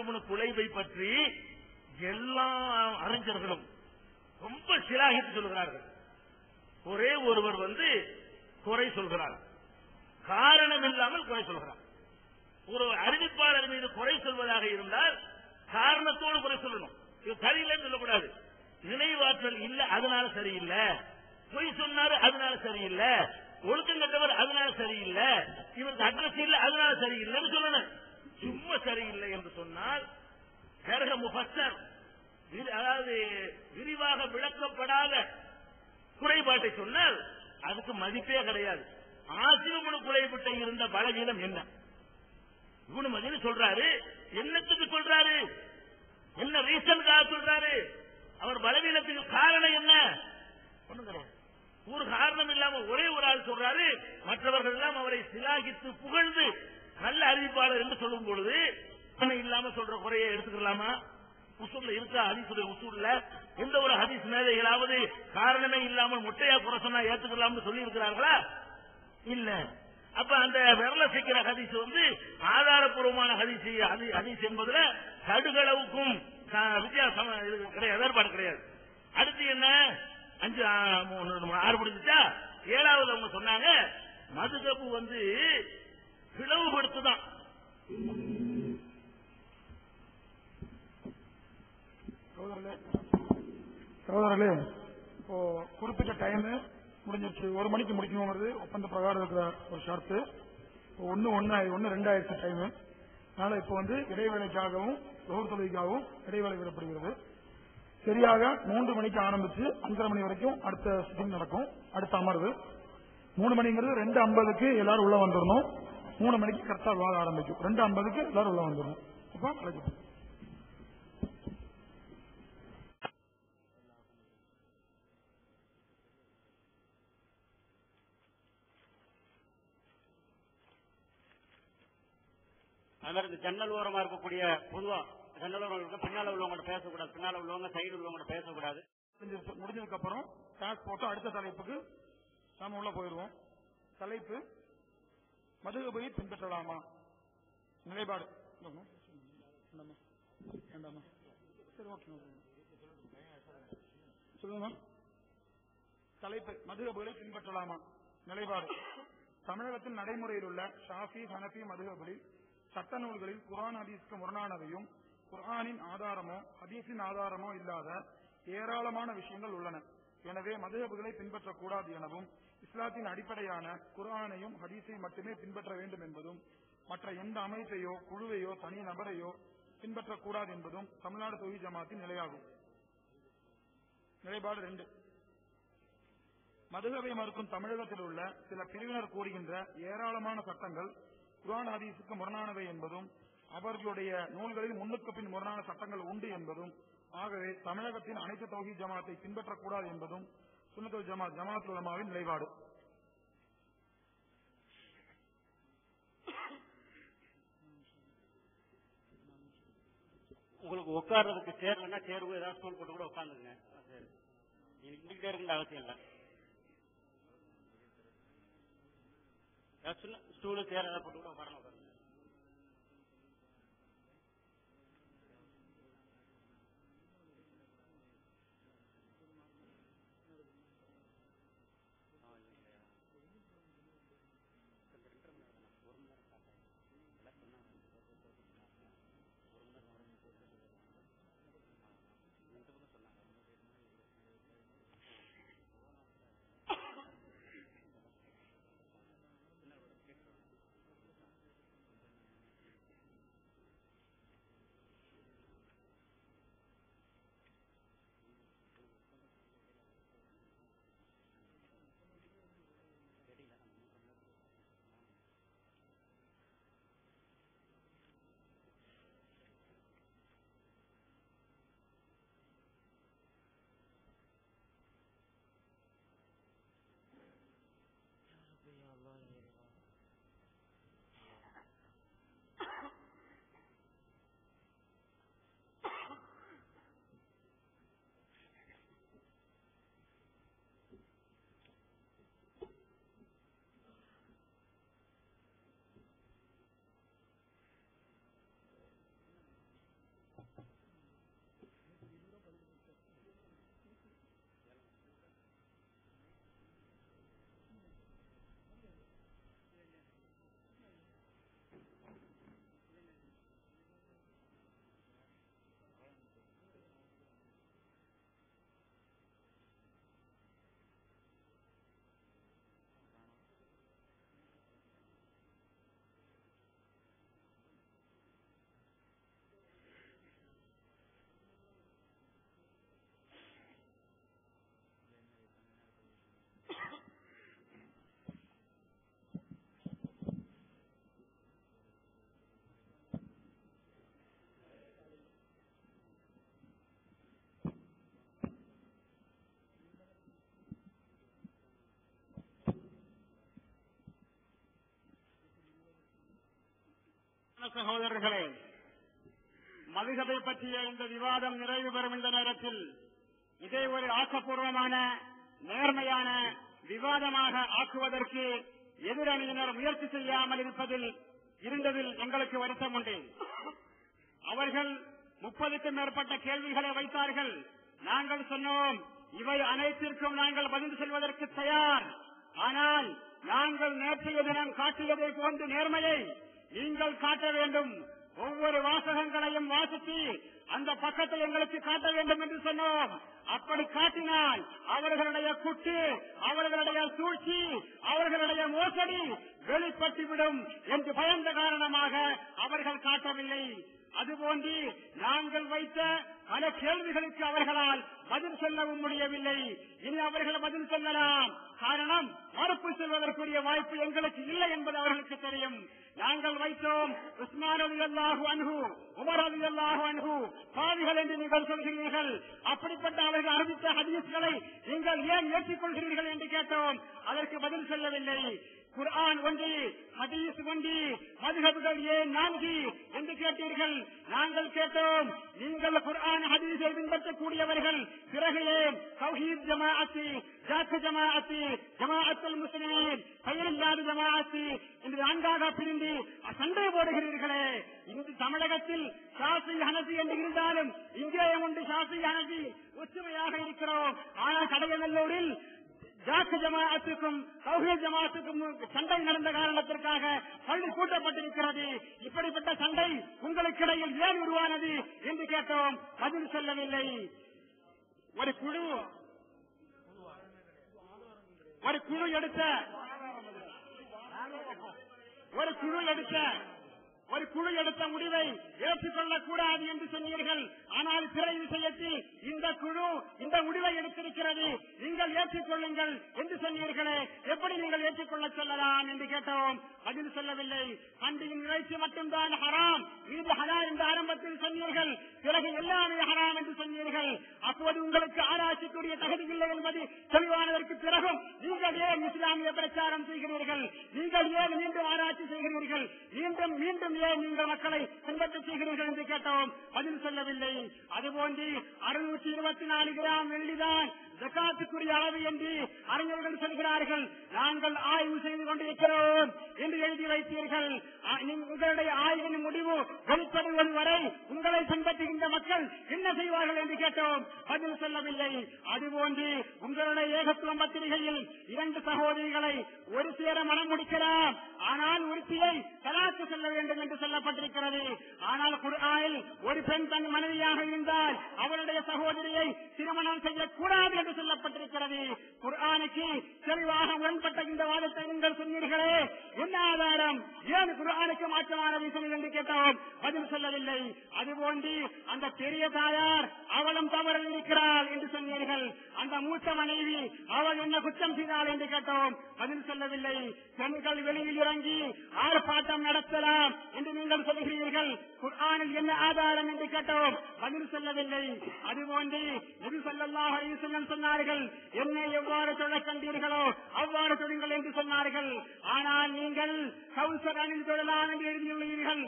இப்னு பற்றி எல்லா அறிஞர்களும் ரொம்ப சிலாகித்து சொல்கிறார்கள். ஒரே ஒருவர் வந்து குறை சொல்கிறார். காரணம் இல்லாமல் குறை சொல்கிறார். ஒரு அறிவிப்பாளர் மீது குறை சொல்வதாக இருந்தால் காரணத்தோடு குறை சொல்லணும். இது சரியில்லைன்னு சொல்லக்கூடாது. நினைவாற்றல் இல்ல அதனால சரியில்லை. பொய் சொன்னாரு அதனால சரியில்லை. ஒழுக்கம் கட்டவர் அதனால சரியில்லை. இவருக்கு அட்ரஸ் இல்ல அதனால சரியில்லைன்னு சொல்லணும். சும்மா சரியில்லை என்று சொன்னால் கரக முஃபஸ்ஸர் அதாவது விரிவாக விளக்கப்படாத குறைபாட்டை சொன்னால் அதுக்கு மதிப்பே கிடையாது. ஆசிரியமனு குறைபட்ட இருந்த பலவீனம் என்ன? இவனு மதினு சொல்றாரு என்னத்துக்கு சொல்றாரு? என்ன ரீசனுக்காக சொல்றாரு? அவர் பலவீனத்துக்கு காரணம் என்ன? ஒண்ணு ஒரு காரணம் இல்லாம ஒரே ஒரு ஆள் சொல்றாரு மற்றவர்கள் எல்லாம் அவரை சிலாகித்து புகழ்ந்து நல்ல அறிவிப்பாளர் என்று சொல்லும் பொழுது இல்லாம சொல்ற குறையை எடுத்துக்கலாமா? உசூர்ல இருக்கா? ஹதீசுடைய உசூர்ல எந்த ஒரு ஹதீஸ் மேதைகளாவது காரணமே இல்லாமல் முட்டையா குறை சொன்னா ஏத்துக்கலாம்னு சொல்லி இருக்கிறார்களா இல்ல. அப்ப அந்த விரல சிக்கிற ஹதீஸ் வந்து ஆதாரப்பூர்வமான ஹதீஸ் ஹதீஸ் என்பதுல கடுகளவுக்கும் வித்தியாசம் இது கிடையாது வேறுபாடு கிடையாது. அடுத்து என்ன? அஞ்சு ஆறு முடிஞ்சுச்சா? ஏழாவது அவங்க சொன்னாங்க மதுகப்பு வந்து பிளவுபடுத்துதான் சகோதரர்களே இப்போ குறிப்பிட்ட டைம் முடிஞ்சிருச்சு. ஒரு மணிக்கு முடிக்கணுங்கிறது ஒப்பந்த பிரகாரம் இருக்கிற ஒரு ஷர்த்து. ஒன்னு ஒன்னு ஒன்னு ரெண்டு டைம் அதனால இப்போ வந்து இடைவேளைக்காகவும் ரோர் தொழிலுக்காகவும் இடைவேளை விடப்படுகிறது. சரியாக மூன்று மணிக்கு ஆரம்பிச்சு அஞ்சரை மணி வரைக்கும் அடுத்த சிட்டிங் நடக்கும். அடுத்த அமர்வு. மூணு மணிங்கிறது ரெண்டு ஐம்பதுக்கு எல்லாரும் உள்ள வந்துடணும். மூணு மணிக்கு கரெக்டா விவாதம் ஆரம்பிக்கும். ரெண்டு ஐம்பதுக்கு எல்லாரும் உள்ள அழைக்கப்படும் அது மாதிரி இந்த ஜன்னல் ஓரமா இருக்கக்கூடிய பொதுவா ஜன்னல் ஓரம் இருக்க பின்னால உள்ளவங்க பேசக்கூடாது. பின்னால உள்ளவங்க சைடு உள்ளவங்க பேசக்கூடாது. முடிஞ்சது- முடிஞ்சதுக்கு அப்புறம் போட்டு அடுத்த தலைப்புக்கு நாம உள்ள போயிடுவோம். தலைப்பு மதுகபை பின்பற்றலாமா? நிலைப்பாடு. சரி ஓகே சொல்லுங்க தலைப்பு மதுகபுகளை பின்பற்றலாமா? நிலைப்பாடு. தமிழகத்தின் நடைமுறையில் உள்ள ஷாஃபி ஹனபி மதுகபுகளில் சட்ட நூல்களில் குரான் ஹதீஸ்க்கு முரணானவையும் குரானின் ஆதாரமோ ஹதீஸின் ஆதாரமோ இல்லாத ஏராளமான விஷயங்கள் உள்ளன. எனவே மதுகபுகளை பின்பற்றக்கூடாது எனவும் இஸ்லாத்தின் அடிப்படையான குரானையும் ஹதீஸையும் மட்டுமே பின்பற்ற வேண்டும் என்பதும் மற்ற எந்த அமைப்பையோ குழுவையோ தனி நபரையோ பின்பற்றக்கூடாது என்பதும் தமிழ்நாடு தொகுதி ஜமாத்தின் நிலையாகும். நிலைப்பாடு ரெண்டு. மதுகவை மறுக்கும் தமிழகத்தில் உள்ள சில பிரிவினர் கூறுகின்ற ஏராளமான சட்டங்கள் குரான் ஹதீஸுக்கு முரணானவை என்பதும் அவர்களுடைய நூல்களில் முன்னுக்கு பின் முரணான சட்டங்கள் உண்டு என்பதும் ஆகவே தமிழகத்தின் அனைத்து தொகுதி ஜமாத்தை பின்பற்றக்கூடாது என்பதும் சுனத்தல் ஜமாத் ஜமாத் உலமாவின் நிலைப்பாடு. உங்களுக்கு உட்கார்றதுக்கு சேர்லன்னா வேணா சேர்வு ஏதாவது ஸ்டோல் போட்டு கூட உட்காந்துங்க சரி நின்றுட்டே அவசியம் இல்லை. ஏதாவது ஸ்டூலு சேர் ஏதாவது போட்டு கூட உட்காரணும் சகோதரர்களே மதுகதை பற்றிய இந்த விவாதம் நிறைவு பெறும் இந்த நேரத்தில் இதை ஒரு ஆக்கப்பூர்வமான நேர்மையான விவாதமாக ஆக்குவதற்கு எதிரணியினர் முயற்சி செய்யாமல் இருப்பதில் இருந்ததில் எங்களுக்கு வருத்தம் உண்டு. அவர்கள் முப்பதுக்கும் மேற்பட்ட கேள்விகளை வைத்தார்கள். நாங்கள் சொன்னோம் இவை அனைத்திற்கும் நாங்கள் பதில் செல்வதற்கு தயார். ஆனால் நாங்கள் நேற்றைய தினம் காட்டியதை போன்று நேர்மையை நீங்கள் காட்ட வேண்டும். ஒவ்வொரு வாசகங்களையும் வாசித்து அந்த பக்கத்தில் எங்களுக்கு காட்ட வேண்டும் என்று சொன்னோம். அப்படி காட்டினால் அவர்களுடைய குட்டு அவர்களுடைய சூழ்ச்சி அவர்களுடைய மோசடி வெளிப்பட்டுவிடும் என்று பயந்த காரணமாக அவர்கள் காட்டவில்லை. அதுபோன்று நாங்கள் வைத்த பல கேள்விகளுக்கு அவர்களால் பதில் சொல்லவும் முடியவில்லை. இனி அவர்கள் பதில் சொல்லலாம். காரணம் மறுப்பு செல்வதற்குரிய வாய்ப்பு எங்களுக்கு இல்லை என்பது அவர்களுக்கு தெரியும். நாங்கள் வைத்தோம் உஸ்மான் அலி அல்லாஹு அன்ஹு உமர் அலி அல்லாஹு அன்ஹு. பாவிகள் என்று நீங்கள் சொல்கிறீர்கள். அப்படிப்பட்ட அவர்கள் அறிவித்த ஹதீஸ்களை நீங்கள் ஏன் ஏற்றுக்கொள்கிறீர்கள் என்று கேட்டோம். அதற்கு பதில் சொல்லவில்லை. குர்ஆன் ஒன்று ஹதீஸ் ஒன்று மதுகபுகள் ஏன் நான்கு என்று கேட்டீர்கள். நாங்கள் கேட்டோம். நீங்கள் குர்ஆன் ஹதீஸை பின்பற்றக்கூடியவர்கள். பிறகு சௌஹீத் தௌஹீத் ஜமாஅத்து ஜாக்கு ஜமாஅத்து ஜமாஅத்துல் முஸ்லிமீன் பெயரில்லாத ஜமாஅத்து என்று நான்காக பிரிந்து சண்டை போடுகிறீர்களே. இங்கு தமிழகத்தில் சாசி ஹனசி என்று இருந்தாலும் இங்கே ஒன்று சாசி ஹனசி ஒற்றுமையாக இருக்கிறோம். ஆனால் கடையநல்லூரில் ஜமாத்துக்கும் ஜமாஅத்துக்கும் தௌஹீத் ஜமாஅத்துக்கும் சண்டை நடந்த காரணத்திற்காக பள்ளி கூட்டப்பட்டிருக்கிறது இப்படிப்பட்ட சண்டை உங்களுக்கு இடையில் ஏன் உருவானது என்று கேட்டோம். பதில் சொல்லவில்லை. ஒரு குழு ஒரு குழு எடுத்த ஒரு குழு எடுத்த ஒரு குழு எடுத்த முடிவை ஏற்றுக்கொள்ளக் கூடாது என்று சொன்னீர்கள். ஆனால் பிற விஷயத்தில் இந்த குழு இந்த முடிவை எடுத்திருக்கிறது. நீங்கள் ஏற்றுக்கொள்ளுங்கள் என்று சொன்னீர்களே. எப்படி நீங்கள் ஏற்றுக்கொள்ள சொல்லலாம் என்று கேட்டோம். பதில் சொல்லவில்லை. பண்டிகையின் இறைச்சி மட்டும்தான் ஹராம். இது ஹரா என்று ஆரம்பத்தில் சொன்னீர்கள். பிறகு எல்லாமே ஹராம் என்று சொன்னீர்கள். அப்போது உங்களுக்கு ஆராய்ச்சிக்குரிய தகுதி இல்லை என்பது தெளிவானதற்கு பிறகும் நீங்கள் ஏன் இஸ்லாமிய பிரச்சாரம் செய்கிறீர்கள்? நீங்கள் ஏன் மீண்டும் ஆராய்ச்சி செய்கிறீர்கள்? மீண்டும் மீண்டும் ஏன் நீங்கள் மக்களை துன்பத்தை செய்கிறீர்கள் என்று கேட்டோம். பதில் சொல்லவில்லை. அதுபோன்று அறுநூற்றி இருபத்தி நாலு கிராம் வெள்ளிதான். ஜக்காத்துக்குரிய அளவு என்று அறிஞர்கள் சொல்கிறார்கள். நாங்கள் ஆய்வு செய்து கொண்டிருக்கிறோம் என்று எழுதி வைத்தீர்கள். உங்களுடைய ஆய்வின் முடிவு வெளிப்படுவது வரை உங்களை பின்பற்றுகின்ற மக்கள் என்ன செய்வார்கள் என்று கேட்டோம். பதில் சொல்லவில்லை. அதுபோன்று உங்களுடைய ஏகத்துவம் பத்திரிகையில் இரண்டு சகோதரிகளை ஒரு சேர மனம் முடிக்கலாம். ஆனால் உறுப்பியை தலாக்கு செல்ல வேண்டும் என்று சொல்லப்பட்டிருக்கிறது. ஆனால் குர்ஆனில் ஒரு பெண் தன் மனைவியாக இருந்தால் அவருடைய சகோதரியை திருமணம் செய்யக்கூடாது என்று என்று சொல்லப்பட்டிருக்கிறது. குர்ஆனுக்கு தெளிவாக முரண்பட்ட இந்த வாதத்தை நீங்கள் சொன்னீர்களே. என்ன ஆதாரம்? ஏன் குர்ஆனுக்கு மாற்றமான விஷயம் என்று கேட்டோம் பதில் சொல்லவில்லை. அதுபோன்று அந்த பெரிய தாயார் அவளும் தவறு இருக்கிறாள் என்று சொன்னீர்கள். அந்த மூத்த மனைவி அவள் என்ன குற்றம் செய்தாள் என்று கேட்டோம். பதில் சொல்லவில்லை. பெண்கள் வெளியில் இறங்கி ஆர்ப்பாட்டம் நடத்தலாம் என்று நீங்கள் சொல்கிறீர்கள் குர்ஆனில் என்ன ஆதாரம் என்று கேட்டோம் பதில் சொல்லவில்லை அதுபோன்று நபி ஸல்லல்லாஹு அலைஹி வஸல்லம் சொன்னார்கள். என்னை எவ்வாறு தொழக் கண்டீர்களோ அவ்வாறு தொழுங்கள் என்று சொன்னார்கள். ஆனால் நீங்கள் கௌசர் அணில் தொழலாம் என்று எழுதியுள்ளீர்கள்